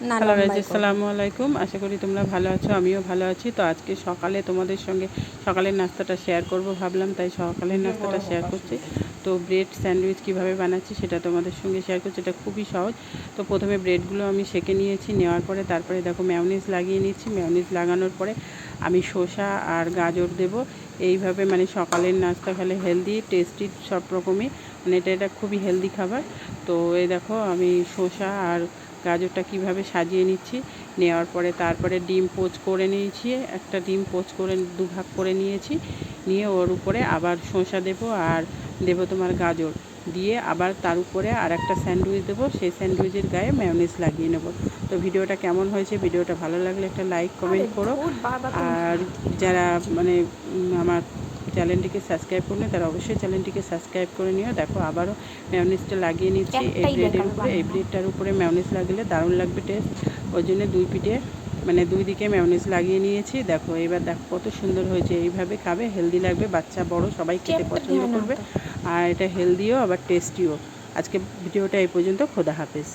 Hello আসসালামু আলাইকুম। আশা করি তোমরা ভালো আছো আমিও ভালো আছি। তো আজকে সকালে তোমাদের সঙ্গে সকালের নাস্তাটা শেয়ার করব ভাবলাম তাই সকালের নাস্তাটা শেয়ার করছি। তো ব্রেড স্যান্ডউইচ কীভাবে বানাচ্ছি সেটা তোমাদের সঙ্গে শেয়ার করছি এটা খুবই সহজ। তো প্রথমে ব্রেডগুলো আমি সেকে নিয়েছি নেওয়ার পরে তারপরে দেখো ম্যাওনিজ লাগিয়ে নিচ্ছি। ম্যাওনিজ লাগানোর পরে আমি শসা আর গাজর দেব। এইভাবে মানে সকালের নাস্তা খেলে হেলদি টেস্টি সব রকমই। মানে এটা এটা খুবই হেলদি খাবার। তো এই দেখো আমি শসা আর গাজরটা কীভাবে সাজিয়ে নিচ্ছি, নেওয়ার পরে তারপরে ডিম পোচ করে নিয়েছি, একটা ডিম পোচ করে দুভাগ করে নিয়েছি, নিয়ে ওর উপরে আবার শসা দেবো আর দেবো তোমার গাজর। দিয়ে আবার তার উপরে আর একটা স্যান্ডউইচ দেবো। সেই স্যান্ডউইচের গায়ে ম্যায়োনিজ লাগিয়ে নেব। তো ভিডিওটা কেমন হয়েছে ভিডিওটা ভালো লাগলে একটা লাইক কমেন্ট করো। আর যারা মানে আমার চ্যানেলটিকে সাবস্ক্রাইব করলে তারা অবশ্যই চ্যানেলটিকে সাবস্ক্রাইব করে নিও। দেখো আবারও ম্যায়োনিজটা লাগিয়ে নিচ্ছি। এই ব্রেডের উপরে এই ব্রেডটার উপরে ম্যায়োনিজ লাগলে দারুণ লাগবে টেস্ট ওই জন্য দুই পিঠে মানে দুই দিকে ম্যায়োনিজ লাগিয়ে নিয়েছি। দেখো এবার দেখো কত সুন্দর হয়েছে। এইভাবে খাবে হেলদি লাগবে। বাচ্চা বড় সবাই খেতে পছন্দ করবে। আর এটা হেলদিও আবার টেস্টিও আজকে ভিডিওটা এই পর্যন্ত। খোদা হাফেজ।